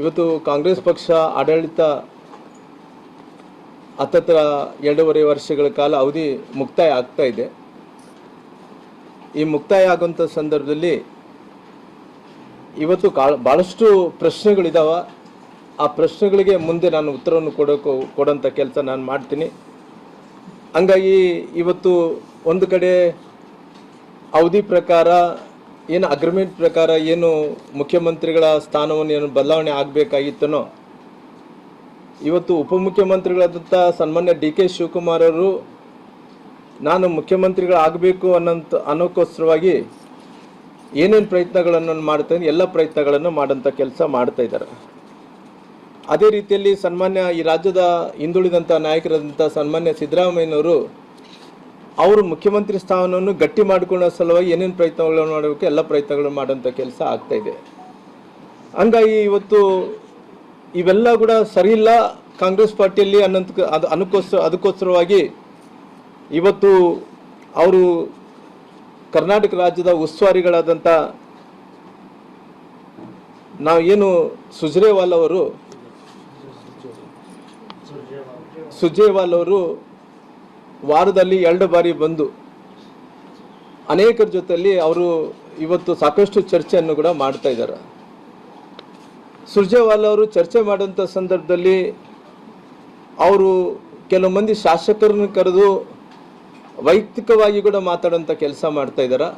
ಇವತ್ತು ಕಾಂಗ್ರೆಸ್ ಪಕ್ಷ ಆಡಳಿತ ಹತ್ತತ್ರ ಎರಡೂವರೆ ವರ್ಷಗಳ ಕಾಲ ಅವಧಿ ಮುಕ್ತಾಯ ಆಗ್ತಾ ಇದೆ. ಈ ಮುಕ್ತಾಯ ಆಗುವಂಥ ಸಂದರ್ಭದಲ್ಲಿ ಇವತ್ತು ಕಾ ಭಾಳಷ್ಟು ಪ್ರಶ್ನೆಗಳಿದಾವ ಆ ಪ್ರಶ್ನೆಗಳಿಗೆ ಮುಂದೆ ನಾನು ಉತ್ತರವನ್ನು ಕೊಡೋಕು ಕೊಡೋಂಥ ಕೆಲಸ ನಾನು ಮಾಡ್ತೀನಿ. ಹಂಗಾಗಿ ಇವತ್ತು ಒಂದು ಕಡೆ ಅವಧಿ ಪ್ರಕಾರ ಏನು ಅಗ್ರಿಮೆಂಟ್ ಪ್ರಕಾರ ಏನು ಮುಖ್ಯಮಂತ್ರಿಗಳ ಸ್ಥಾನವನ್ನು ಏನು ಬದಲಾವಣೆ ಆಗಬೇಕಾಗಿತ್ತನೋ? ಇವತ್ತು ಉಪಮುಖ್ಯಮಂತ್ರಿಗಳಾದಂಥ ಸನ್ಮಾನ್ಯ ಡಿ ಕೆ ಶಿವಕುಮಾರ್ ಅವರು, ನಾನು ಮುಖ್ಯಮಂತ್ರಿಗಳಾಗಬೇಕು ಅನ್ನೋಂಥ ಅನ್ನೋಕ್ಕೋಸ್ಕರವಾಗಿ ಏನೇನು ಪ್ರಯತ್ನಗಳನ್ನು ಮಾಡ್ತಾರೆ ಎಲ್ಲ ಪ್ರಯತ್ನಗಳನ್ನು ಮಾಡೋಂಥ ಕೆಲಸ ಮಾಡ್ತಾ ಇದ್ದಾರೆ. ಅದೇ ರೀತಿಯಲ್ಲಿ ಸನ್ಮಾನ್ಯ ಈ ರಾಜ್ಯದ ಹಿಂದುಳಿದಂಥ ನಾಯಕರಾದಂಥ ಸನ್ಮಾನ್ಯ ಸಿದ್ದರಾಮಯ್ಯನವರು ಅವರು ಮುಖ್ಯಮಂತ್ರಿ ಸ್ಥಾನವನ್ನು ಗಟ್ಟಿ ಮಾಡಿಕೊಳ್ಳೋ ಸಲುವಾಗಿ ಏನೇನು ಪ್ರಯತ್ನಗಳನ್ನು ಮಾಡಬೇಕು, ಎಲ್ಲ ಪ್ರಯತ್ನಗಳನ್ನು ಮಾಡುವಂಥ ಕೆಲಸ ಆಗ್ತಾ ಇದೆ. ಹಂಗಾಗಿ ಇವತ್ತು ಇವೆಲ್ಲ ಕೂಡ ಸರಿಯಿಲ್ಲ ಕಾಂಗ್ರೆಸ್ ಪಾರ್ಟಿಯಲ್ಲಿ ಅನ್ನಂತ ಅದು ಅನುಕೋಸ್ಕರ ಅದಕ್ಕೋಸ್ಕರವಾಗಿ ಇವತ್ತು ಅವರು ಕರ್ನಾಟಕ ರಾಜ್ಯದ ಉಸ್ತುವಾರಿಗಳಾದಂಥ ನಾವು ಏನು ಸುಜ್ರೇವಾಲ್ ಅವರು ಸುಜೇವಾಲ್ ಅವರು ವಾರದಲ್ಲಿ ಎರಡು ಬಾರಿ ಬಂದು ಅನೇಕರ ಜೊತೆಯಲ್ಲಿ ಅವರು ಇವತ್ತು ಸಾಕಷ್ಟು ಚರ್ಚೆಯನ್ನು ಕೂಡ ಮಾಡ್ತಾ ಇದ್ದಾರೆ. ಸುರ್ಜೇವಾಲ್ ಅವರು ಚರ್ಚೆ ಮಾಡುವಂಥ ಸಂದರ್ಭದಲ್ಲಿ ಅವರು ಕೆಲವು ಮಂದಿ ಶಾಸಕರನ್ನು ಕರೆದು ವೈಯಕ್ತಿಕವಾಗಿ ಕೂಡ ಮಾತಾಡುವಂಥ ಕೆಲಸ ಮಾಡ್ತಾ ಇದ್ದಾರೆ.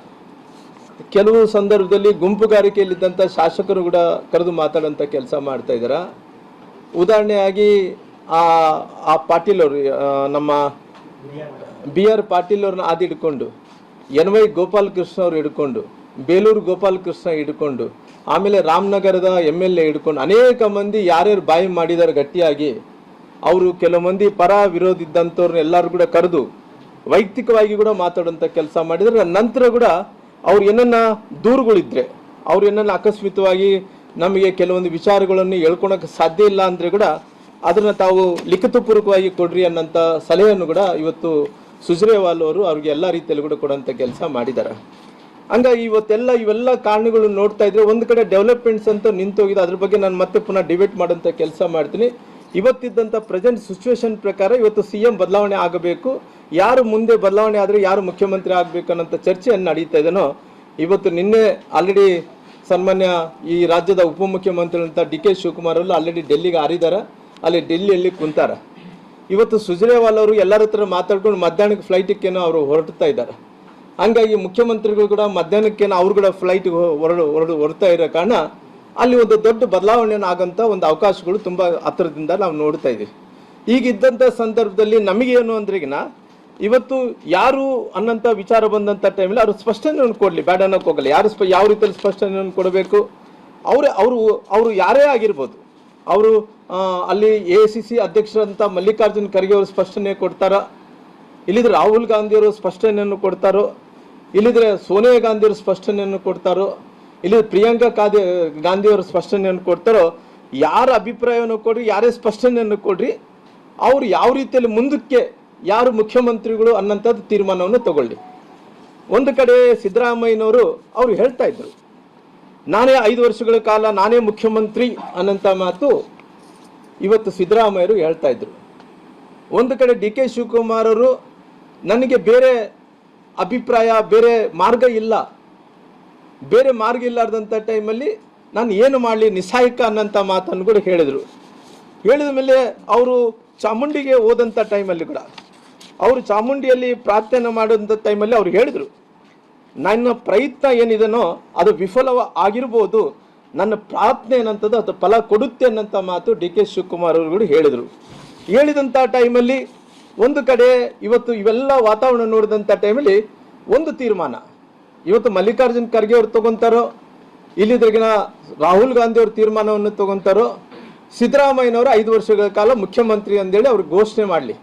ಕೆಲವು ಸಂದರ್ಭದಲ್ಲಿ ಗುಂಪುಗಾರಿಕೆಯಲ್ಲಿದ್ದಂಥ ಶಾಸಕರು ಕೂಡ ಕರೆದು ಮಾತಾಡುವಂಥ ಕೆಲಸ ಮಾಡ್ತಾ ಇದ್ದಾರೆ. ಉದಾಹರಣೆಯಾಗಿ ಆ ಆ ಪಾಟೀಲ್ ಅವರು ನಮ್ಮ ಬಿ ಆರ್ ಪಾಟೀಲ್ ಅವ್ರನ್ನ ಆದಿ ಹಿಡ್ಕೊಂಡು, ಎನ್ ವೈ ಗೋಪಾಲ್ ಕೃಷ್ಣ ಅವ್ರು ಹಿಡ್ಕೊಂಡು, ಬೇಲೂರು ಗೋಪಾಲ್ ಕೃಷ್ಣ ಹಿಡ್ಕೊಂಡು, ಆಮೇಲೆ ರಾಮನಗರದ ಎಂ ಎಲ್ ಎ ಹಿಡ್ಕೊಂಡು ಅನೇಕ ಮಂದಿ ಯಾರ್ಯಾರು ಬಾಯಿ ಮಾಡಿದ್ದಾರೆ ಗಟ್ಟಿಯಾಗಿ, ಅವರು ಕೆಲವು ಮಂದಿ ಪರ ವಿರೋಧ ಇದ್ದಂಥವ್ರನ್ನ ಎಲ್ಲರೂ ಕೂಡ ಕರೆದು ವೈಯಕ್ತಿಕವಾಗಿ ಕೂಡ ಮಾತಾಡುವಂಥ ಕೆಲಸ ಮಾಡಿದ್ರೆ. ನಂತರ ಕೂಡ ಅವ್ರು ಏನನ್ನ ದೂರುಗಳಿದ್ರೆ, ಅವ್ರು ಏನನ್ನ ಆಕಸ್ಮಿತವಾಗಿ ನಮಗೆ ಕೆಲವೊಂದು ವಿಚಾರಗಳನ್ನು ಹೇಳ್ಕೊಳಕ್ಕೆ ಸಾಧ್ಯ ಇಲ್ಲ ಅಂದರೆ ಕೂಡ ಅದನ್ನ ತಾವು ಲಿಖಿತಪೂರ್ವಕವಾಗಿ ಕೊಡ್ರಿ ಅನ್ನೋಂಥ ಸಲಹೆಯನ್ನು ಕೂಡ ಇವತ್ತು ಸುಜ್ರೇವಾಲ್ ಅವರು ಅವ್ರಿಗೆ ಎಲ್ಲ ರೀತಿಯಲ್ಲಿ ಕೂಡ ಕೊಡುವಂಥ ಕೆಲಸ ಮಾಡಿದ್ದಾರೆ ಹಂಗಾಗಿ ಇವತ್ತೆಲ್ಲ ಇವೆಲ್ಲ ಕಾರಣಗಳು ನೋಡ್ತಾ ಇದ್ರೆ ಒಂದು ಕಡೆ ಡೆವಲಪ್ಮೆಂಟ್ಸ್ ಅಂತ ನಿಂತೋಗಿದೆ ಅದ್ರ ಬಗ್ಗೆ ನಾನು ಮತ್ತೆ ಪುನಃ ಡಿಬೇಟ್ ಮಾಡೋಂಥ ಕೆಲಸ ಮಾಡ್ತೀನಿ. ಇವತ್ತಿದ್ದಂಥ ಪ್ರೆಸೆಂಟ್ ಸಿಚುವೇಶನ್ ಪ್ರಕಾರ ಇವತ್ತು ಸಿ ಎಂ ಬದಲಾವಣೆ ಆಗಬೇಕು. ಯಾರು ಮುಂದೆ ಬದಲಾವಣೆ ಆದರೆ ಯಾರು ಮುಖ್ಯಮಂತ್ರಿ ಆಗಬೇಕು ಅನ್ನೋಂಥ ಚರ್ಚೆಯನ್ನು ನಡೀತಾ ಇದೆನೋ, ಇವತ್ತು ನಿನ್ನೆ ಆಲ್ರೆಡಿ ಸನ್ಮಾನ್ಯ ಈ ರಾಜ್ಯದ ಉಪಮುಖ್ಯಮಂತ್ರಿ ಅಂತ ಡಿ ಕೆ ಶಿವಕುಮಾರ್ ಅವರು ಆಲ್ರೆಡಿ ಡೆಲ್ಲಿಗೆ ಹಾರಿದ್ದಾರೆ. ಅಲ್ಲಿ ಡೆಲ್ಲಿಯಲ್ಲಿ ಕುಂತಾರ. ಇವತ್ತು ಸುಜ್ರೇವಾಲ್ ಅವರು ಎಲ್ಲರ ಹತ್ರ ಮಾತಾಡ್ಕೊಂಡು ಮಧ್ಯಾಹ್ನಕ್ಕೆ ಫ್ಲೈಟಿಗೇನೋ ಅವರು ಹೊರಡ್ತಾ ಇದ್ದಾರೆ. ಹಂಗಾಗಿ ಮುಖ್ಯಮಂತ್ರಿಗಳು ಕೂಡ ಮಧ್ಯಾಹ್ನಕ್ಕೇನೋ ಅವ್ರು ಕೂಡ ಫ್ಲೈಟ್ಗೆ ಹೊರಡು ಹೊರಡು, ಹೊರಡ್ತಾ ಇರೋ ಕಾರಣ ಅಲ್ಲಿ ಒಂದು ದೊಡ್ಡ ಬದಲಾವಣೆಯನ್ನು ಆಗಂತ ಒಂದು ಅವಕಾಶಗಳು ತುಂಬ ಹತ್ತಿರದಿಂದ ನಾವು ನೋಡ್ತಾ ಇದ್ದೀವಿ. ಈಗಿದ್ದಂಥ ಸಂದರ್ಭದಲ್ಲಿ ನಮಗೇನು ಅಂದ್ರೆಗಿನ ಇವತ್ತು ಯಾರು ಅನ್ನಂಥ ವಿಚಾರ ಬಂದಂಥ ಟೈಮಲ್ಲಿ ಅವರು ಸ್ಪಷ್ಟನೆಯನ್ನು ಕೊಡಲಿ ಬೇಡ ಅನ್ನೋಕೆ ಹೋಗಲ್ಲ. ಯಾರು ಸ್ಪ, ಯಾವ ರೀತಿಯಲ್ಲಿ ಸ್ಪಷ್ಟನೆಯನ್ನು ಕೊಡಬೇಕು? ಅವರೇ, ಅವರು ಅವರು ಯಾರೇ ಆಗಿರ್ಬೋದು. ಅವರು ಅಲ್ಲಿ ಎ ಸಿ ಸಿ ಅಧ್ಯಕ್ಷರಂತ ಮಲ್ಲಿಕಾರ್ಜುನ್ ಖರ್ಗೆ ಅವರು ಸ್ಪಷ್ಟನೆ ಕೊಡ್ತಾರ? ಇಲ್ಲಿದ್ರೆ ರಾಹುಲ್ ಗಾಂಧಿಯವರು ಸ್ಪಷ್ಟನೆಯನ್ನು ಕೊಡ್ತಾರೋ? ಇಲ್ಲಿದ್ರೆ ಸೋನಿಯಾ ಗಾಂಧಿಯವರು ಸ್ಪಷ್ಟನೆಯನ್ನು ಕೊಡ್ತಾರೋ? ಇಲ್ಲಿ ಪ್ರಿಯಾಂಕಾ ಗಾಂಧಿ ಗಾಂಧಿಯವರು ಸ್ಪಷ್ಟನೆಯನ್ನು ಕೊಡ್ತಾರೋ? ಯಾರ ಅಭಿಪ್ರಾಯವನ್ನು ಕೊಡ್ರಿ, ಯಾರೇ ಸ್ಪಷ್ಟನೆಯನ್ನು ಕೊಡ್ರಿ, ಅವರು ಯಾವ ರೀತಿಯಲ್ಲಿ ಮುಂದಕ್ಕೆ ಯಾರು ಮುಖ್ಯಮಂತ್ರಿಗಳು ಅನ್ನೋಂಥದ್ದು ತೀರ್ಮಾನವನ್ನು ತಗೊಳ್ಳಿ. ಒಂದು ಕಡೆ ಸಿದ್ದರಾಮಯ್ಯನವರು ಅವರು ಹೇಳ್ತಾ ಇದ್ರು. ನಾನೇ ಐದು ವರ್ಷಗಳ ಕಾಲ ನಾನೇ ಮುಖ್ಯಮಂತ್ರಿ ಅನ್ನಂಥ ಮಾತು ಇವತ್ತು ಸಿದ್ದರಾಮಯ್ಯರು ಹೇಳ್ತಾ ಇದ್ರು. ಒಂದು ಕಡೆ ಡಿ ಕೆ ಶಿವಕುಮಾರ್ ಅವರು ನನಗೆ ಬೇರೆ ಅಭಿಪ್ರಾಯ, ಬೇರೆ ಮಾರ್ಗ ಇಲ್ಲ. ಬೇರೆ ಮಾರ್ಗ ಇಲ್ಲಾರ್ದಂಥ ಟೈಮಲ್ಲಿ ನಾನು ಏನು ಮಾಡಲಿ ನಿಸಾಯಕ ಅನ್ನೋಂಥ ಮಾತನ್ನು ಕೂಡ ಹೇಳಿದರು. ಹೇಳಿದ ಮೇಲೆ ಅವರು ಚಾಮುಂಡಿಗೆ ಹೋದಂಥ ಟೈಮಲ್ಲಿ ಕೂಡ, ಅವರು ಚಾಮುಂಡಿಯಲ್ಲಿ ಪ್ರಾರ್ಥನೆ ಮಾಡೋಂಥ ಟೈಮಲ್ಲಿ ಅವ್ರು ಹೇಳಿದರು. ನನ್ನ ಪ್ರಯತ್ನ ಏನಿದೆನೋ ಅದು ವಿಫಲವ ಆಗಿರ್ಬೋದು. ನನ್ನ ಪ್ರಾರ್ಥನೆ ಏನಂತದ್ದು ಅದು ಫಲ ಕೊಡುತ್ತೆ ಅನ್ನೋಂಥ ಮಾತು ಡಿ ಕೆ ಶಿವಕುಮಾರ್ ಅವರು ಕೂಡ ಹೇಳಿದರು. ಹೇಳಿದಂಥ ಟೈಮಲ್ಲಿ ಒಂದು ಕಡೆ ಇವತ್ತು ಇವೆಲ್ಲ ವಾತಾವರಣ ನೋಡಿದಂಥ ಟೈಮಲ್ಲಿ ಒಂದು ತೀರ್ಮಾನ. ಇವತ್ತು ಮಲ್ಲಿಕಾರ್ಜುನ್ ಖರ್ಗೆ ಅವರು ತಗೊಂತಾರೋ ಇಲ್ಲಿದ್ರಿಗಿನ ರಾಹುಲ್ ಗಾಂಧಿ ಅವ್ರ ತೀರ್ಮಾನವನ್ನು ತಗೊಂತಾರೋ, ಸಿದ್ದರಾಮಯ್ಯನವರು ಐದು ವರ್ಷಗಳ ಕಾಲ ಮುಖ್ಯಮಂತ್ರಿ ಅಂದೇಳಿ ಅವ್ರು ಘೋಷಣೆ ಮಾಡಲಿ.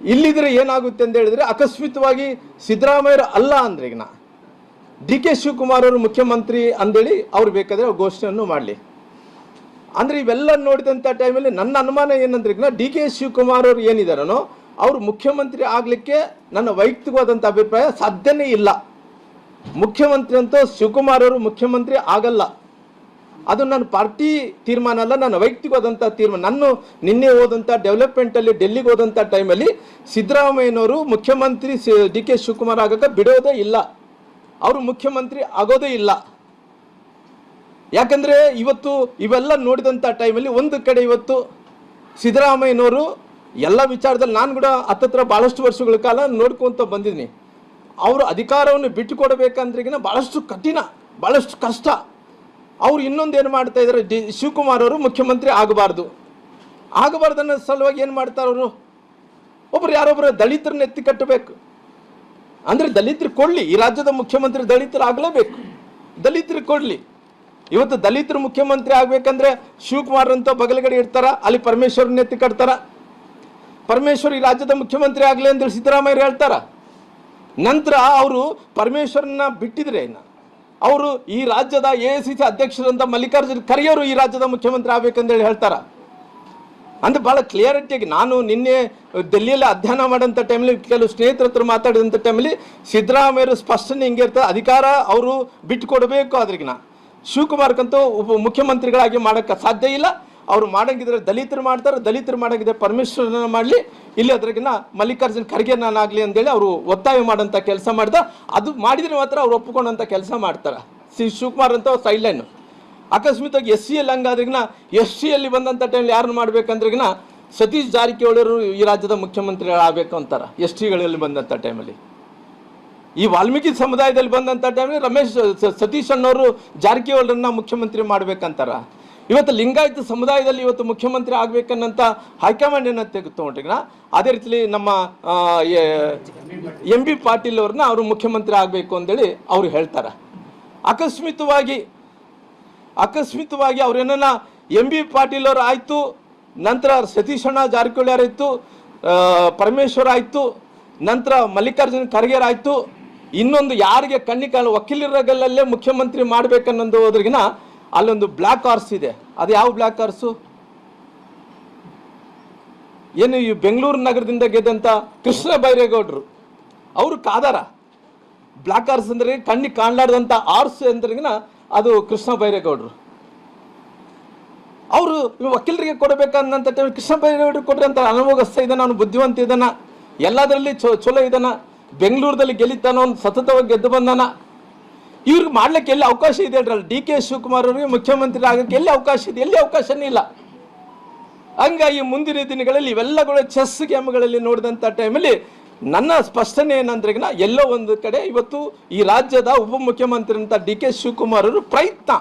ಇಲ್ಲಿದ್ರೆ ಏನಾಗುತ್ತೆ ಅಂತ ಹೇಳಿದ್ರೆ ಅಕಸ್ಮಿತವಾಗಿ ಸಿದ್ದರಾಮಯ್ಯರು ಅಲ್ಲ ಅಂದ್ರೆ ಈಗ ಡಿ ಕೆ ಶಿವಕುಮಾರ್ ಅವರು ಮುಖ್ಯಮಂತ್ರಿ ಅಂದೇಳಿ ಅವ್ರು ಬೇಕಾದ್ರೆ ಅವ್ರು ಘೋಷಣೆಯನ್ನು ಮಾಡಲಿ. ಅಂದ್ರೆ ಇವೆಲ್ಲ ನೋಡಿದಂಥ ಟೈಮಲ್ಲಿ ನನ್ನ ಅನುಮಾನ ಏನಂದ್ರೆ ಈಗ ಡಿ ಕೆ ಶಿವಕುಮಾರ್ ಅವರು ಏನಿದಾರನೋ ಅವರು ಮುಖ್ಯಮಂತ್ರಿ ಆಗಲಿಕ್ಕೆ ನನ್ನ ವೈಯಕ್ತಿಕವಾದಂಥ ಅಭಿಪ್ರಾಯ ಸಾಧ್ಯನೇ ಇಲ್ಲ. ಮುಖ್ಯಮಂತ್ರಿ ಅಂತೂ ಶಿವಕುಮಾರ್ ಅವರು ಮುಖ್ಯಮಂತ್ರಿ ಆಗಲ್ಲ. ಅದು ನನ್ನ ಪಾರ್ಟಿ ತೀರ್ಮಾನ ಅಲ್ಲ, ನನ್ನ ವೈಯಕ್ತಿಕವಾದಂಥ ತೀರ್ಮಾನ. ನಾನು ನಿನ್ನೆ ಹೋದಂಥ ಡೆವಲಪ್ಮೆಂಟಲ್ಲಿ ಡೆಲ್ಲಿಗೆ ಹೋದಂಥ ಟೈಮಲ್ಲಿ ಸಿದ್ದರಾಮಯ್ಯನವರು ಮುಖ್ಯಮಂತ್ರಿ ಡಿ ಕೆ ಶಿವಕುಮಾರ್ ಆಗಕ್ಕೆ ಬಿಡೋದೇ ಇಲ್ಲ. ಅವರು ಮುಖ್ಯಮಂತ್ರಿ ಆಗೋದೇ ಇಲ್ಲ. ಯಾಕಂದ್ರೆ ಇವತ್ತು ಇವೆಲ್ಲ ನೋಡಿದಂಥ ಟೈಮಲ್ಲಿ ಒಂದು ಕಡೆ ಇವತ್ತು ಸಿದ್ದರಾಮಯ್ಯನವರು ಎಲ್ಲ ವಿಚಾರದಲ್ಲಿ ನಾನು ಕೂಡ ಹತ್ತತ್ರ ಭಾಳಷ್ಟು ವರ್ಷಗಳ ಕಾಲ ನೋಡ್ಕೊಂತ ಬಂದಿದ್ದೀನಿ. ಅವರು ಅಧಿಕಾರವನ್ನು ಬಿಟ್ಟು ಬಹಳಷ್ಟು ಭಾಳಷ್ಟು ಕಠಿಣ ಭಾಳಷ್ಟು ಕಷ್ಟ. ಅವ್ರು ಇನ್ನೊಂದು ಏನು ಮಾಡ್ತಾ ಇದ್ದಾರೆ ಡಿ, ಶಿವಕುಮಾರ್ ಅವರು ಮುಖ್ಯಮಂತ್ರಿ ಆಗಬಾರ್ದು. ಆಗಬಾರ್ದು ಅನ್ನೋ ಸಲುವಾಗಿ ಏನು ಮಾಡ್ತಾರೆ ಅವರು? ಒಬ್ರು ಯಾರೊಬ್ಬರು ದಲಿತರನ್ನ ಎತ್ತಿ ಕಟ್ಟಬೇಕು. ಅಂದರೆ ದಲಿತರು ಕೊಡಲಿ, ಈ ರಾಜ್ಯದ ಮುಖ್ಯಮಂತ್ರಿ ದಲಿತರು ಆಗಲೇಬೇಕು. ದಲಿತರು ಕೊಡಲಿ. ಇವತ್ತು ದಲಿತರು ಮುಖ್ಯಮಂತ್ರಿ ಆಗಬೇಕಂದ್ರೆ ಶಿವಕುಮಾರ್ ಅಂತ ಬಗಲಗಡೆ ಇರ್ತಾರ, ಅಲ್ಲಿ ಪರಮೇಶ್ವರನ್ನ ಎತ್ತಿ ಕಟ್ತಾರ. ಪರಮೇಶ್ವರ್ ಈ ರಾಜ್ಯದ ಮುಖ್ಯಮಂತ್ರಿ ಆಗಲಿ ಅಂತೇಳಿ ಸಿದ್ದರಾಮಯ್ಯ ಹೇಳ್ತಾರ. ನಂತರ ಅವರು ಪರಮೇಶ್ವರನ್ನ ಬಿಟ್ಟಿದ್ರೆ ಇನ್ನ. ಅವರು ಈ ರಾಜ್ಯದ ಎ ಸಿ ಸಿ ಅಧ್ಯಕ್ಷರಂತ ಮಲ್ಲಿಕಾರ್ಜುನ್ ಖರ್ಗೆ ಅವರು ಈ ರಾಜ್ಯದ ಮುಖ್ಯಮಂತ್ರಿ ಆಗ್ಬೇಕಂತೇಳಿ ಹೇಳ್ತಾರ. ಅಂದ್ರೆ ಭಾಳ ಕ್ಲಿಯರಿಟಿಯಾಗಿ ನಾನು ನಿನ್ನೆ ಡೆಲ್ಲಿಯಲ್ಲಿ ಅಧ್ಯಯನ ಮಾಡೋಂಥ ಟೈಮಲ್ಲಿ ಕೆಲವು ಸ್ನೇಹಿತರ ಹತ್ರ ಮಾತಾಡಿದಂಥ ಟೈಮಲ್ಲಿ ಸಿದ್ದರಾಮಯ್ಯರು ಸ್ಪಷ್ಟನೆ ಹಿಂಗೆ ಇರ್ತದೆ ಅಧಿಕಾರ ಅವರು ಬಿಟ್ಟು ಕೊಡಬೇಕು ಅದ್ರಿಗಿನ ಶಿವಕುಮಾರ್ಗಂತೂ ಉಪ ಮುಖ್ಯಮಂತ್ರಿಗಳಾಗಿ ಮಾಡೋಕ್ಕೆ ಸಾಧ್ಯ ಇಲ್ಲ. ಅವ್ರು ಮಾಡಂಗಿದ್ರೆ ದಲಿತರು ಮಾಡ್ತಾರೆ, ದಲಿತರು ಮಾಡಂಗಿದ್ರೆ ಪರಮೇಶ್ವರನ ಮಾಡಲಿ, ಇಲ್ಲಿ ಅದ್ರಾಗಿನ ಮಲ್ಲಿಕಾರ್ಜುನ್ ಖರ್ಗೆ ನಾನಾಗಲಿ ಅಂತೇಳಿ ಅವರು ಒತ್ತಾಯ ಮಾಡೋಂಥ ಕೆಲಸ ಮಾಡ್ದ. ಅದು ಮಾಡಿದ್ರೆ ಮಾತ್ರ ಅವ್ರು ಒಪ್ಪಿಕೊಂಡಂಥ ಕೆಲಸ ಮಾಡ್ತಾರೆ. ಶ್ರೀ ಶಿವಕುಮಾರ್ ಅಂತ ಸೈಡ್ಲೈನು ಆಕಸ್ಮಿಕವಾಗಿ ಎಸ್ ಸಿ ಎಲ್ ಹಂಗಾದ್ರಿಗಿನ ಎಸ್ ಸಿಯಲ್ಲಿ ಬಂದಂಥ ಟೈಮ್ ಯಾರನ್ನು ಮಾಡ್ಬೇಕಂದ್ರಿಗಿನ ಸತೀಶ್ ಜಾರಕಿಹೊಳಿಯವರು ಈ ರಾಜ್ಯದ ಮುಖ್ಯಮಂತ್ರಿಗಳಾಗಬೇಕು ಅಂತಾರೆ. ಎಸ್ ಟಿಗಳಲ್ಲಿ ಬಂದಂಥ ಟೈಮಲ್ಲಿ ಈ ವಾಲ್ಮೀಕಿ ಸಮುದಾಯದಲ್ಲಿ ಬಂದಂಥ ಟೈಮಲ್ಲಿ ರಮೇಶ್, ಸ- ಸತೀಶ್ ಅಣ್ಣವರು ಜಾರಕಿಹೊಳಿಯನ್ನ ಮುಖ್ಯಮಂತ್ರಿ ಮಾಡ್ಬೇಕಂತಾರ. ಇವತ್ತು ಲಿಂಗಾಯತ ಸಮುದಾಯದಲ್ಲಿ ಇವತ್ತು ಮುಖ್ಯಮಂತ್ರಿ ಆಗ್ಬೇಕನ್ನಂತ ಹೈಕಮಾಂಡ್ ಏನ ತೆಗೆದುಕೊಂಡ್ರಿಗಣ, ಅದೇ ರೀತಿ ನಮ್ಮ ಎಂ ಬಿ ಪಾಟೀಲ್ ಅವ್ರನ್ನ ಅವರು ಮುಖ್ಯಮಂತ್ರಿ ಆಗಬೇಕು ಅಂತೇಳಿ ಅವ್ರು ಹೇಳ್ತಾರೆ. ಅಕಸ್ಮಿತವಾಗಿ ಅಕಸ್ಮಿತವಾಗಿ ಅವ್ರೇನ ಎಂ ಬಿ ಪಾಟೀಲ್ ಅವರು ಆಯಿತು, ನಂತರ ಸತೀಶ್ ಅಣ್ಣ ಜಾರಕಿಹೊಳಿ ಅವರಾಯಿತು ಪರಮೇಶ್ವರ್ ಆಯಿತು, ನಂತರ ಮಲ್ಲಿಕಾರ್ಜುನ ಖರ್ಗೆರ್ ಆಯಿತು, ಇನ್ನೊಂದು ಯಾರಿಗೆ ಕಣ್ಣಿ ಕಾಣ ವಕೀಲರಗಲ್ಲಲ್ಲೇ ಮುಖ್ಯಮಂತ್ರಿ ಮಾಡ್ಬೇಕನ್ನೋದ್ರಿಗಿನ ಅಲ್ಲೊಂದು ಬ್ಲ್ಯಾಕ್ ಹಾರ್ಸ್ ಇದೆ. ಅದು ಯಾವ ಬ್ಲ್ಯಾಕ್ ಹಾರ್ಸು ಏನು ಈ ಬೆಂಗಳೂರು ನಗರದಿಂದ ಗೆದ್ದಂಥ ಕೃಷ್ಣ ಬೈರೇಗೌಡರು. ಅವರು ಕಾದಾರ. ಬ್ಲ್ಯಾಕ್ ಆರ್ಸ್ ಅಂದ್ರೆ ಕಣ್ಣಿಗೆ ಕಾಣಲಾರ್ದಂಥ ಆರ್ಸ್ ಅಂದ್ರಿಗಿನ ಅದು ಕೃಷ್ಣ ಬೈರೇಗೌಡರು. ಅವರು ವಕೀಲರಿಗೆ ಕೊಡಬೇಕನ್ನಂತ ಟೈಮ್ ಕೃಷ್ಣ ಬೈರೇಗೌಡರು ಕೊಟ್ಟರೆ ಅನುಭವಸ್ಥ ಇದ್ದಾನ ಅವನು ಬುದ್ಧಿವಂತ ಇದ್ದಾನ ಎಲ್ಲದರಲ್ಲಿ ಚೊ, ಚಲೋ ಇದ್ದಾನ ಬೆಂಗಳೂರದಲ್ಲಿ ಗೆಲ್ಲಿತಾನೋ ಅವ್ನು ಸತತವಾಗಿ ಗೆದ್ದು ಬಂದಾನ. ಇವ್ರಿಗೆ ಮಾಡ್ಲಿಕ್ಕೆ ಎಲ್ಲಿ ಅವಕಾಶ ಇದೆ ಹೇಳ್ರಲ್ಲ ಡಿ ಕೆ ಶಿವಕುಮಾರ್ ಅವರಿಗೆ ಮುಖ್ಯಮಂತ್ರಿ ಆಗಕ್ಕೆ ಎಲ್ಲಿ ಅವಕಾಶ ಇದೆ? ಎಲ್ಲಿ ಅವಕಾಶನೇ ಇಲ್ಲ. ಹಂಗಾಗಿ ಮುಂದಿನ ದಿನಗಳಲ್ಲಿ ಇವೆಲ್ಲಗಳು ಚೆಸ್ ಗೇಮ್ಗಳಲ್ಲಿ ನೋಡಿದಂಥ ಟೈಮಲ್ಲಿ ನನ್ನ ಸ್ಪಷ್ಟನೆ ಏನಂದ್ರೆಗಿನ ಎಲ್ಲೋ ಒಂದು ಕಡೆ ಇವತ್ತು ಈ ರಾಜ್ಯದ ಉಪಮುಖ್ಯಮಂತ್ರಿ ಅಂತ ಡಿ ಕೆ ಶಿವಕುಮಾರ್ ಅವರು ಪ್ರಯತ್ನ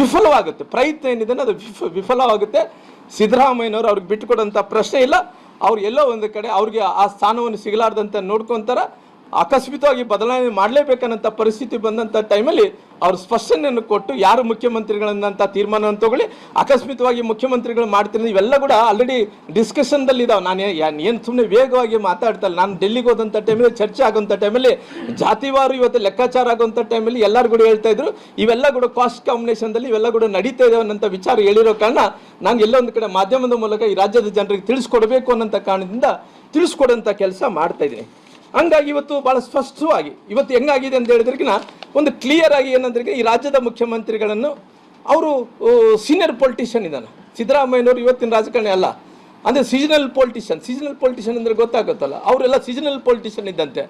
ವಿಫಲವಾಗುತ್ತೆ. ಪ್ರಯತ್ನ ಏನಿದೆ ಅದು ವಿಫ ವಿಫಲವಾಗುತ್ತೆ. ಸಿದ್ದರಾಮಯ್ಯನವರು ಅವ್ರಿಗೆ ಬಿಟ್ಟುಕೊಡೋಂಥ ಪ್ರಶ್ನೆ ಇಲ್ಲ. ಅವ್ರು ಎಲ್ಲೋ ಒಂದು ಕಡೆ ಅವ್ರಿಗೆ ಆ ಸ್ಥಾನವನ್ನು ಸಿಗಲಾರ್ದಂತ ನೋಡ್ಕೊಂತಾರ. ಆಕಸ್ಮಿಕವಾಗಿ ಬದಲಾವಣೆ ಮಾಡಲೇಬೇಕನ್ನಂಥ ಪರಿಸ್ಥಿತಿ ಬಂದಂಥ ಟೈಮಲ್ಲಿ ಅವರು ಸ್ಪಷ್ಟನೆಯನ್ನು ಕೊಟ್ಟು ಯಾರು ಮುಖ್ಯಮಂತ್ರಿಗಳನ್ನಂಥ ತೀರ್ಮಾನವನ್ನು ತಗೊಳ್ಳಿ ಅಕಸ್ಮಿತವಾಗಿ ಮುಖ್ಯಮಂತ್ರಿಗಳು ಮಾಡ್ತೀನಿ ಇವೆಲ್ಲ ಕೂಡ ಆಲ್ರೆಡಿ ಡಿಸ್ಕಷನ್ದಲ್ಲಿ ಇದಾವೆ. ನಾನು ಏನು ಸುಮ್ಮನೆ ವೇಗವಾಗಿ ಮಾತಾಡ್ತಲ್ಲ. ನಾನು ಡೆಲ್ಲಿಗೆ ಹೋದಂಥ ಟೈಮಲ್ಲಿ, ಚರ್ಚೆ ಆಗೋಂಥ ಟೈಮಲ್ಲಿ, ಜಾತಿವಾರು ಇವತ್ತು ಲೆಕ್ಕಾಚಾರ ಆಗೋಂಥ ಟೈಮಲ್ಲಿ ಎಲ್ಲರೂ ಕೂಡ ಹೇಳ್ತಾ ಇದ್ರು. ಇವೆಲ್ಲ ಕೂಡ ಕಾಸ್ಟ್ ಕಾಂಬಿನೇಷನ್ದಲ್ಲಿ ಇವೆಲ್ಲ ಕೂಡ ನಡೀತಾ ಇದೆ ಅನ್ನೋಂಥ ವಿಚಾರ ಹೇಳಿರೋ ಕಾರಣ ನಾನು ಎಲ್ಲೊಂದು ಕಡೆ ಮಾಧ್ಯಮದ ಮೂಲಕ ಈ ರಾಜ್ಯದ ಜನರಿಗೆ ತಿಳಿಸ್ಕೊಡ್ಬೇಕು ಅನ್ನೋಂಥ ಕಾರಣದಿಂದ ತಿಳಿಸ್ಕೊಡೋಂಥ ಕೆಲಸ ಮಾಡ್ತಾ ಇದ್ದೀನಿ. ಹಂಗಾಗಿ ಇವತ್ತು ಭಾಳ ಸ್ಪಷ್ಟವಾಗಿ, ಇವತ್ತು ಹೆಂಗಾಗಿದೆ ಅಂತ ಹೇಳಿದ್ರಿಗಿನ ಒಂದು ಕ್ಲಿಯರ್ ಆಗಿ ಏನಂದ್ರೆ ಈ ರಾಜ್ಯದ ಮುಖ್ಯಮಂತ್ರಿಗಳನ್ನು ಅವರು ಸೀನಿಯರ್ ಪೊಲಿಟಿಷಿಯನ್ ಇದ್ದಾನೆ ಸಿದ್ದರಾಮಯ್ಯನವರು ಇವತ್ತಿನ ರಾಜಕಾರಣಿ ಅಲ್ಲ. ಅಂದರೆ ಸೀಸನಲ್ ಪೊಲಿಟಿಷಿಯನ್ ಸೀಸನಲ್ ಪೊಲಿಟಿಷಿಯನ್ ಅಂದರೆ ಗೊತ್ತಾಗುತ್ತಲ್ಲ. ಅವರೆಲ್ಲ ಸೀಸನಲ್ ಪೊಲಿಟಿಷಿಯನ್ ಇದ್ದಂತೆ.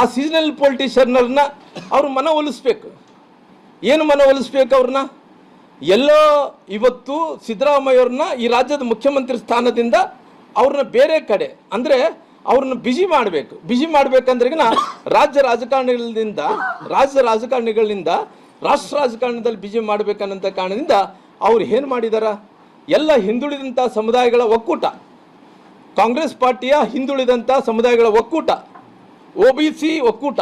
ಆ ಸೀಸನಲ್ ಪೊಲಿಟಿಷಿಯನ್ನರ್ನ ಅವರು ಮನವೊಲಿಸ್ಬೇಕು ಏನು ಮನವೊಲಿಸ್ಬೇಕು ಅವ್ರನ್ನ? ಎಲ್ಲೋ ಇವತ್ತು ಸಿದ್ದರಾಮಯ್ಯವ್ರನ್ನ ಈ ರಾಜ್ಯದ ಮುಖ್ಯಮಂತ್ರಿ ಸ್ಥಾನದಿಂದ ಅವ್ರನ್ನ ಬೇರೆ ಕಡೆ, ಅಂದರೆ ಅವ್ರನ್ನ ಬಿಜಿ ಮಾಡಬೇಕು. ಬಿಜಿ ಮಾಡ್ಬೇಕಂದ್ರೆಗಿನ ರಾಜ್ಯ ರಾಜಕಾರಣಿಗಳಿಂದ ರಾಜ್ಯ ರಾಜಕಾರಣಿಗಳಿಂದ ರಾಷ್ಟ್ರ ರಾಜಕಾರಣದಲ್ಲಿ ಬಿಜಿ ಮಾಡ್ಬೇಕನ್ನಂಥ ಕಾರಣದಿಂದ ಅವ್ರು ಏನು ಮಾಡಿದಾರ? ಎಲ್ಲ ಹಿಂದುಳಿದಂಥ ಸಮುದಾಯಗಳ ಒಕ್ಕೂಟ. ಕಾಂಗ್ರೆಸ್ ಪಾರ್ಟಿಯ ಹಿಂದುಳಿದಂಥ ಸಮುದಾಯಗಳ ಒಕ್ಕೂಟ. ಒ ಬಿ ಸಿ ಒಕ್ಕೂಟ.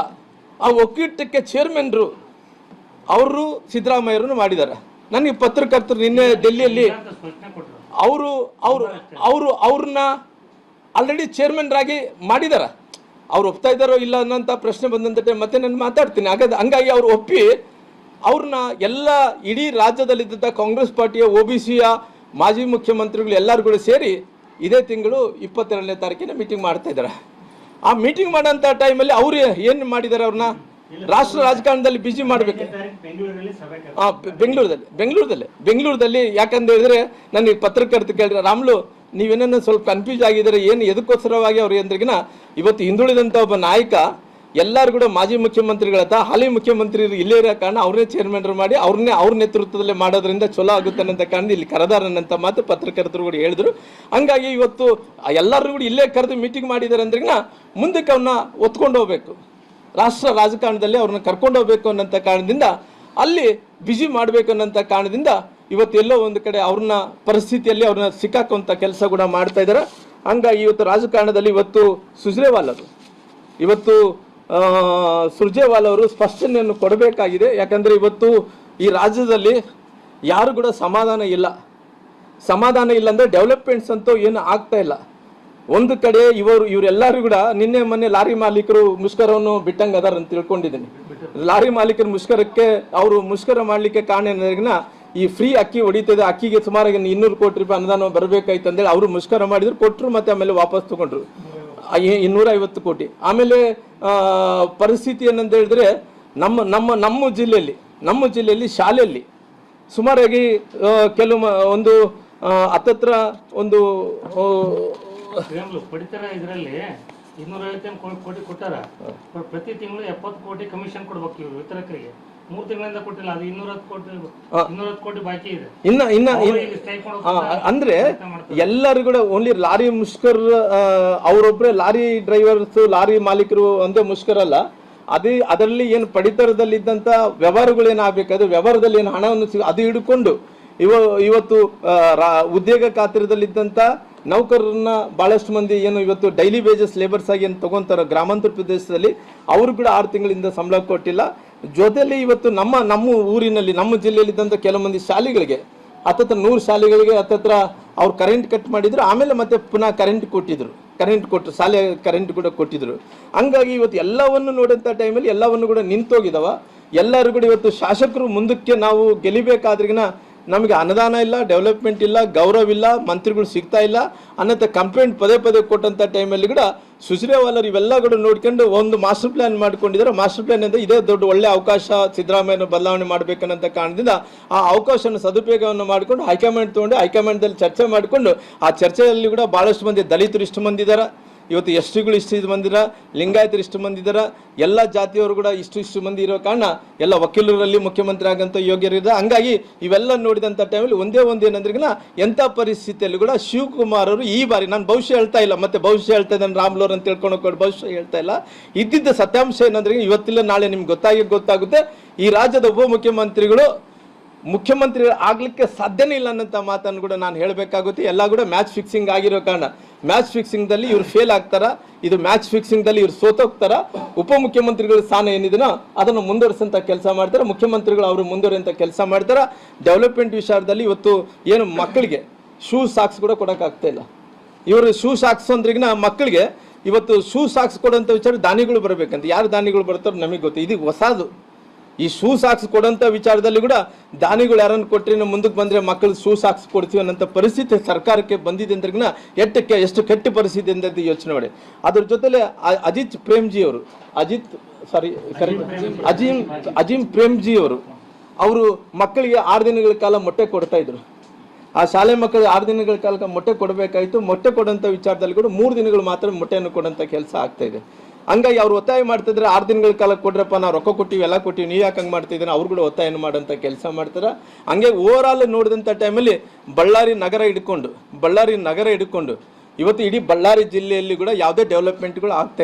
ಆ ಒಕ್ಕೂಟಕ್ಕೆ ಚೇರ್ಮನ್ರು ಅವರು ಸಿದ್ದರಾಮಯ್ಯರನ್ನು ಮಾಡಿದ್ದಾರೆ ನನಗೆ ಪತ್ರಕರ್ತರು ನಿನ್ನೆ ಡೆಲ್ಲಿಯಲ್ಲಿ ಅವರು ಅವರು ಅವರು ಅವ್ರನ್ನ ಆಲ್ರೆಡಿ ಚೇರ್ಮನ್ರಾಗಿ ಮಾಡಿದಾರ. ಅವ್ರು ಒಪ್ತಾ ಇದ್ದಾರೋ ಇಲ್ಲ ಅನ್ನೋಂಥ ಪ್ರಶ್ನೆ ಬಂದಂತ ಮತ್ತೆ ನಾನು ಮಾತಾಡ್ತೀನಿ. ಹಾಗಾದ್ರೆ ಹಂಗಾಗಿ ಅವ್ರು ಒಪ್ಪಿ ಅವ್ರನ್ನ ಎಲ್ಲ ಇಡೀ ರಾಜ್ಯದಲ್ಲಿದ್ದಂಥ ಕಾಂಗ್ರೆಸ್ ಪಾರ್ಟಿಯ ಒ ಬಿ ಸಿಯ, ಮಾಜಿ ಮುಖ್ಯಮಂತ್ರಿಗಳು ಎಲ್ಲರೂ ಸೇರಿ ಇದೇ ತಿಂಗಳು ಇಪ್ಪತ್ತೆರಡನೇ ತಾರೀಕಿನ ಮೀಟಿಂಗ್ ಮಾಡ್ತಾ ಇದ್ದಾರೆ ಆ ಮೀಟಿಂಗ್ ಮಾಡೋಂಥ ಟೈಮಲ್ಲಿ ಅವರು ಏನು ಮಾಡಿದ್ದಾರೆ ಅವ್ರನ್ನ ರಾಷ್ಟ್ರ ರಾಜಕಾರಣದಲ್ಲಿ ಬಿಜಿ ಮಾಡಬೇಕು. ಬೆ- ಬೆಂಗಳೂರದಲ್ಲಿ ಬೆಂಗಳೂರದಲ್ಲಿ ಬೆಂಗಳೂರದಲ್ಲಿ. ಯಾಕಂತ ಹೇಳಿದ್ರೆ ನನಗೆ ಪತ್ರಕರ್ತ ಕೇಳಿದ್ರೆ, ರಾಮ್ಲು ನೀವೇನನ್ನ ಸ್ವಲ್ಪ ಕನ್ಫ್ಯೂಸ್ ಆಗಿದ್ದಾರೆ? ಏನು ಎದಕ್ಕೋಸ್ಕರವಾಗಿ ಅವ್ರು ಎಂದ್ರಿಗಿನ ಇವತ್ತು ಹಿಂದುಳಿದಂಥ ಒಬ್ಬ ನಾಯಕ, ಎಲ್ಲರೂ ಕೂಡ ಮಾಜಿ ಮುಖ್ಯಮಂತ್ರಿಗಳತ್ತ ಹಾಲಿ ಮುಖ್ಯಮಂತ್ರಿ ಇಲ್ಲೇ ಇರೋ ಕಾರಣ ಅವ್ರನ್ನೇ ಚೇರ್ಮನ್ ಮಾಡಿ ಅವ್ರನ್ನೇ ಅವ್ರ ನೇತೃತ್ವದಲ್ಲೇ ಮಾಡೋದ್ರಿಂದ ಚಲೋ ಆಗುತ್ತೆ ಅನ್ನೋ ಕಾರಣ ಇಲ್ಲಿ ಕರೆದಾರನ್ನಂತ ಮಾತು ಪತ್ರಕರ್ತರು ಕೂಡ ಹೇಳಿದ್ರು. ಹಂಗಾಗಿ ಇವತ್ತು ಎಲ್ಲರೂ ಕೂಡ ಇಲ್ಲೇ ಕರೆದು ಮೀಟಿಂಗ್ ಮಾಡಿದ್ದಾರೆ ಅಂದ್ರಿಗಿನ ಮುಂದಕ್ಕೆ ಅವನ್ನ ಒತ್ಕೊಂಡು ಹೋಗ್ಬೇಕು. ರಾಷ್ಟ್ರ ರಾಜಕಾರಣದಲ್ಲಿ ಅವ್ರನ್ನ ಕರ್ಕೊಂಡು ಹೋಗ್ಬೇಕು ಅನ್ನೋಂಥ ಕಾರಣದಿಂದ ಅಲ್ಲಿ ಬಿಜಿ ಮಾಡಬೇಕು ಅನ್ನೋಂಥ ಕಾರಣದಿಂದ ಇವತ್ತು ಎಲ್ಲೋ ಒಂದು ಕಡೆ ಅವ್ರನ್ನ ಪರಿಸ್ಥಿತಿಯಲ್ಲಿ ಅವ್ರನ್ನ ಸಿಕ್ಕಾಕುವಂಥ ಕೆಲಸ ಕೂಡ ಮಾಡ್ತಾ ಇದ್ದಾರೆ ಹಂಗಾಗಿ ಇವತ್ತು ರಾಜಕಾರಣದಲ್ಲಿ ಇವತ್ತು ಸುಜ್ರೇವಾಲ್ ಅವರು, ಇವತ್ತು ಸುರ್ಜೇವಾಲ್ ಅವರು ಸ್ಪಷ್ಟನೆಯನ್ನು ಕೊಡಬೇಕಾಗಿದೆ. ಯಾಕಂದ್ರೆ ಇವತ್ತು ಈ ರಾಜ್ಯದಲ್ಲಿ ಯಾರು ಕೂಡ ಸಮಾಧಾನ ಇಲ್ಲ. ಸಮಾಧಾನ ಇಲ್ಲ ಅಂದ್ರೆ ಡೆವಲಪ್ಮೆಂಟ್ಸ್ ಅಂತೂ ಏನು ಆಗ್ತಾ ಇಲ್ಲ. ಒಂದು ಕಡೆ ಇವರು ಇವರೆಲ್ಲರೂ ಕೂಡ ನಿನ್ನೆ ಮೊನ್ನೆ ಲಾರಿ ಮಾಲೀಕರು ಮುಷ್ಕರವನ್ನು ಬಿಟ್ಟಂಗೆ ಅದಾರ ಅಂತ ತಿಳ್ಕೊಂಡಿದ್ದೀನಿ. ಲಾರಿ ಮಾಲೀಕರ ಮುಷ್ಕರಕ್ಕೆ ಅವರು ಮುಷ್ಕರ ಮಾಡಲಿಕ್ಕೆ ಕಾರಣ ಏನಾದ್ರಿಗಿನ ಈ ಫ್ರೀ ಅಕ್ಕಿ ಹೊಡಿತದೆ, ಅಕ್ಕಿಗೆ ಸುಮಾರಾಗಿ ಇನ್ನೂರು ಕೋಟಿ ರೂಪಾಯಿ ಅನುದಾನ ಬರಬೇಕಾಯ್ತು ಅಂತೇಳಿ ಅವರು ಮುಷ್ಕರ ಮಾಡಿದ್ರು ಕೊಟ್ಟರು ಮತ್ತೆ ಆಮೇಲೆ ವಾಪಸ್ ತಗೊಂಡ್ರು. ಇನ್ನೂರ ಐವತ್ತು ಕೋಟಿ. ಆಮೇಲೆ ಪರಿಸ್ಥಿತಿ ಏನಂತ ಹೇಳಿದ್ರೆ ನಮ್ಮ ನಮ್ಮ ನಮ್ಮ ಜಿಲ್ಲೆಯಲ್ಲಿ ನಮ್ಮ ಜಿಲ್ಲೆಯಲ್ಲಿ ಶಾಲೆಯಲ್ಲಿ ಸುಮಾರಾಗಿ ಕೆಲವು ಒಂದು ಹತ್ತತ್ರ ಒಂದು ಆ, ಪಡಿತರ ಇದರಲ್ಲಿ ಇನ್ನೂರ ಐವತ್ತೇನು ಕೋಟಿ ಕೊಟ್ಟಾರ. ಪ್ರತಿ ತಿಂಗಳು ಎಪ್ಪತ್ತು ಕೋಟಿ ಕಮಿಷನ್ ಕೊಡ್ಬೇಕು ಇವರು ವಿತರಕರಿಗೆ. ಮೂರು ತಿಂಗಳಿಂದ ಕೊಟ್ಟಿಲ್ಲ ಅದು ಇನ್ನೂರ ಹತ್ತು ಕೋಟಿ ಇನ್ನೂರ ಹತ್ತು ಕೋಟಿ ಬಾಕಿ ಇದೆ. ಇನ್ನ ಇನ್ನ ಅಂದ್ರೆ ಎಲ್ಲರೂ ಕೂಡ ಓನ್ಲಿ ಲಾರಿ ಮುಷ್ಕರ್ ಅವರೊಬ್ಬರೇ ಅವರೊಬ್ರೆ ಲಾರಿ ಡ್ರೈವರ್ಸ್ ಲಾರಿ ಮಾಲೀಕರು ಅಂದ್ರೆ ಮುಷ್ಕರ್ ಅಲ್ಲ. ಅದೇ ಅದರಲ್ಲಿ ಏನು ಪಡಿತರದಲ್ಲಿದ್ದಂಥ ವ್ಯವಹಾರಗಳು ಏನಾಗಬೇಕು? ಅದು ವ್ಯವಹಾರದಲ್ಲಿ ಏನು ಹಣವನ್ನು ಸಿಗ ಅದು ಹಿಡ್ಕೊಂಡು ಇವ ಇವತ್ತು ಉದ್ಯೋಗ ಖಾತ್ರದಲ್ಲಿದ್ದಂಥ ನೌಕರರನ್ನ ಬಹಳಷ್ಟು ಮಂದಿ ಏನು ಇವತ್ತು ಡೈಲಿ ವೇಜಸ್ ಲೇಬರ್ಸ್ ಆಗಿ ಏನು ತಗೊಂತಾರ ಗ್ರಾಮಾಂತರ ಪ್ರದೇಶದಲ್ಲಿ, ಅವರು ಕೂಡ ಆರು ತಿಂಗಳಿಂದ ಸಂಬಳ ಕೊಟ್ಟಿಲ್ಲ. ಜೊತೆಲಿ ಇವತ್ತು ನಮ್ಮ ನಮ್ಮ ಊರಿನಲ್ಲಿ, ನಮ್ಮ ಜಿಲ್ಲೆಯಲ್ಲಿದ್ದಂಥ ಕೆಲವು ಮಂದಿ ಶಾಲೆಗಳಿಗೆ, ಹತ್ತತ್ರ ನೂರು ಶಾಲೆಗಳಿಗೆ ಹತ್ತತ್ರ ಅವ್ರು ಕರೆಂಟ್ ಕಟ್ ಮಾಡಿದ್ರು, ಆಮೇಲೆ ಮತ್ತೆ ಪುನಃ ಕರೆಂಟ್ ಕೊಟ್ಟಿದ್ರು. ಕರೆಂಟ್ ಕೊಟ್ಟರು ಶಾಲೆ ಕರೆಂಟ್ ಕೂಡ ಕೊಟ್ಟಿದ್ರು. ಹಂಗಾಗಿ ಇವತ್ತು ಎಲ್ಲವನ್ನು ನೋಡಿದಂಥ ಟೈಮಲ್ಲಿ ಎಲ್ಲವನ್ನು ಕೂಡ ನಿಂತೋಗಿದಾವ. ಎಲ್ಲರೂ ಕೂಡ ಇವತ್ತು ಶಾಸಕರು ಮುಂದಕ್ಕೆ ನಾವು ಗೆಲಿಬೇಕಾದ್ರಿಗಿನ ನಮಗೆ ಅನುದಾನ ಇಲ್ಲ ಡೆವಲಪ್ಮೆಂಟ್ ಇಲ್ಲ, ಗೌರವ ಇಲ್ಲ, ಮಂತ್ರಿಗಳು ಸಿಗ್ತಾ ಇಲ್ಲ. ಅನ್ನೋಂಥ ಕಂಪ್ಲೇಂಟ್ ಪದೇ ಪದೇ ಕೊಟ್ಟಂಥ ಟೈಮಲ್ಲಿ ಕೂಡ ಸುಶ್ರೇವಾಲರ್ ಇವೆಲ್ಲ ಕೂಡ ನೋಡ್ಕೊಂಡು ಒಂದು ಮಾಸ್ಟರ್ ಪ್ಲಾನ್ ಮಾಡ್ಕೊಂಡಿದ್ದಾರೆ. ಮಾಸ್ಟರ್ ಪ್ಲಾನ್ ಅಂದರೆ ಇದೇ ದೊಡ್ಡ ಒಳ್ಳೆ ಅವಕಾಶ ಸಿದ್ದರಾಮಯ್ಯನ ಬದಲಾವಣೆ ಮಾಡಬೇಕನ್ನಂಥ ಕಾರಣದಿಂದ ಆ ಅವಕಾಶನ ಸದುಪಯೋಗವನ್ನು ಮಾಡಿಕೊಂಡು ಹೈಕಮಾಂಡ್ ತೊಗೊಂಡು ಹೈಕಮಾಂಡ್ದಲ್ಲಿ ಚರ್ಚೆ ಮಾಡಿಕೊಂಡು ಆ ಚರ್ಚೆಯಲ್ಲಿ ಕೂಡ ಭಾಳಷ್ಟು ಮಂದಿ ದಲಿತರು ಇಷ್ಟು ಮಂದಿ ಇದ್ದಾರೆ. ಇವತ್ತು ಎಷ್ಟುಗಳು ಟಿಗಳು ಇಷ್ಟು ಮಂದಿರ? ಲಿಂಗಾಯತರು ಇಷ್ಟು ಮಂದಿ ಇದ್ದಾರೆ ಎಲ್ಲ ಜಾತಿಯವರು ಕೂಡ ಇಷ್ಟು ಇಷ್ಟು ಮಂದಿ ಇರೋ ಕಾರಣ ಎಲ್ಲ ವಕೀಲರಲ್ಲಿ ಮುಖ್ಯಮಂತ್ರಿ ಆಗಂತ ಯೋಗ್ಯರಿದೆ ಹಂಗಾಗಿ ಇವೆಲ್ಲ ನೋಡಿದಂಥ ಟೈಮಲ್ಲಿ ಒಂದೇ ಒಂದು ಏನಂದ್ರಿಗಿನ ಎಂಥ ಪರಿಸ್ಥಿತಿಯಲ್ಲಿ ಕೂಡ ಶಿವಕುಮಾರ್ ಅವರು ಈ ಬಾರಿ ನಾನು ಭವಿಷ್ಯ ಹೇಳ್ತಾ ಇಲ್ಲ, ಮತ್ತೆ ಭವಿಷ್ಯ ಹೇಳ್ತಾ ಇದ್ದಾನೆ ರಾಮ್ಲೋರ್ ಅಂತ ತಿಳ್ಕೊಂಡು ಭವಿಷ್ಯ ಹೇಳ್ತಾ ಇಲ್ಲ. ಇದ್ದಿದ್ದ ಸತ್ಯಾಂಶ ಏನಂದ್ರೆ ಇವತ್ತಿಲ್ಲ, ನಾಳೆ ನಿಮ್ಗೆ ಗೊತ್ತಾಗಿ ಗೊತ್ತಾಗುತ್ತೆ. ಈ ರಾಜ್ಯದ ಉಪಮುಖ್ಯಮಂತ್ರಿಗಳು ಮುಖ್ಯಮಂತ್ರಿ ಆಗ್ಲಿಕ್ಕೆ ಸಾಧ್ಯನೇ ಇಲ್ಲ ಅನ್ನೋಂಥ ಮಾತನ್ನು ಕೂಡ ನಾನು ಹೇಳಬೇಕಾಗುತ್ತೆ. ಎಲ್ಲ ಕೂಡ ಮ್ಯಾಚ್ ಫಿಕ್ಸಿಂಗ್ ಆಗಿರೋ ಕಾರಣ. ಮ್ಯಾಚ್ ಫಿಕ್ಸಿಂಗ್ದಲ್ಲಿ ಇವ್ರು ಫೇಲ್ ಆಗ್ತಾರ. ಇದು ಮ್ಯಾಚ್ ಫಿಕ್ಸಿಂಗ್ದಲ್ಲಿ ಇವ್ರು ಸೋತೋಗ್ತಾರ. ಉಪಮುಖ್ಯಮಂತ್ರಿಗಳ ಸ್ಥಾನ ಏನಿದೆನೋ ಅದನ್ನು ಮುಂದುವರಿಸಂತ ಕೆಲಸ ಮಾಡ್ತಾರೆ. ಮುಖ್ಯಮಂತ್ರಿಗಳು ಅವರು ಮುಂದುವರಿಯಂತ ಕೆಲಸ ಮಾಡ್ತಾರೆ. ಡೆವಲಪ್ಮೆಂಟ್ ವಿಚಾರದಲ್ಲಿ ಇವತ್ತು ಏನು ಮಕ್ಕಳಿಗೆ ಶೂ ಸಾಕ್ಸ್ ಕೂಡ ಕೊಡೋಕ್ಕಾಗ್ತಾ ಇಲ್ಲ. ಇವರು ಶೂ ಸಾಕ್ಸ್ ಅಂದ್ರಿಗಿನ ಮಕ್ಕಳಿಗೆ ಇವತ್ತು ಶೂ ಸಾಕ್ಸ್ ಕೊಡೋಂಥ ವಿಚಾರ ದಾನಿಗಳು ಬರಬೇಕಂತ. ಯಾರು ದಾನಿಗಳು ಬರ್ತಾರೋ ನಮಗೆ ಗೊತ್ತು. ಇದು ಹೊಸದು. ಈ ಶೂ ಸಾಕ್ಸ್ ಕೊಡೋಂಥ ವಿಚಾರದಲ್ಲಿ ಕೂಡ ದಾನಿಗಳು ಯಾರನ್ನು ಕೊಟ್ಟರೆ ಮುಂದಕ್ಕೆ ಬಂದರೆ ಮಕ್ಕಳು ಶೂ ಸಾಕ್ಸ್ ಕೊಡ್ತೀವಿ ಅನ್ನೋಂಥ ಪರಿಸ್ಥಿತಿ ಸರ್ಕಾರಕ್ಕೆ ಬಂದಿದೆ ಅಂದ್ರಿಗಿನ ಎಟ್ಟಕ್ಕೆ ಎಷ್ಟು ಕೆಟ್ಟ ಪರಿಸ್ಥಿತಿ ಅಂತ ಯೋಚನೆ ಮಾಡಿ. ಅದ್ರ ಜೊತೆಲೆ ಅಜಿತ್ ಪ್ರೇಮ್ಜಿ ಅವರು, ಅಜಿತ್ ಸಾರಿ ಅಜೀಮ್ ಅಜೀಮ್ ಪ್ರೇಮ್ಜಿ ಅವರು ಅವರು ಮಕ್ಕಳಿಗೆ ಆರು ದಿನಗಳ ಕಾಲ ಮೊಟ್ಟೆ ಕೊಡ್ತಾ ಇದ್ರು. ಆ ಶಾಲೆ ಮಕ್ಕಳಿಗೆ ಆರು ದಿನಗಳ ಕಾಲ ಮೊಟ್ಟೆ ಕೊಡಬೇಕಾಯ್ತು. ಮೊಟ್ಟೆ ಕೊಡೋಂಥ ವಿಚಾರದಲ್ಲಿ ಕೂಡ ಮೂರು ದಿನಗಳು ಮಾತ್ರ ಮೊಟ್ಟೆಯನ್ನು ಕೊಡೋಂಥ ಕೆಲಸ ಆಗ್ತಾ ಇದೆ. ಹಂಗಾಗಿ ಅವ್ರು ಒತ್ತಾಯ ಮಾಡ್ತಿದ್ರೆ ಆರು ದಿನಗಳ ಕಾಲ ಕೊಡ್ರಪ್ಪ ನಾವು ರೊಕ್ಕ ಕೊಟ್ಟಿವಿ, ಎಲ್ಲ ಕೊಟ್ಟಿವಿ, ನೀವು ಯಾಕೆ ಹಂಗೆ ಮಾಡ್ತಿದ್ದೀರಾ ಅವ್ರು ಕೂಡ ಒತ್ತಾಯ ಮಾಡೋಂಥ ಕೆಲಸ ಮಾಡ್ತಾರೆ. ಹಂಗೆ ಓವರ್ ಆಲ್ ನೋಡಿದಂಥ ಟೈಮಲ್ಲಿ ಬಳ್ಳಾರಿ ನಗರ ಹಿಡ್ಕೊಂಡು, ಬಳ್ಳಾರಿ ನಗರ ಹಿಡ್ಕೊಂಡು, ಇವತ್ತು ಇಡೀ ಬಳ್ಳಾರಿ ಜಿಲ್ಲೆಯಲ್ಲಿ ಕೂಡ ಯಾವುದೇ ಡೆವಲಪ್ಮೆಂಟ್ಗಳು ಆಗ್ತಾ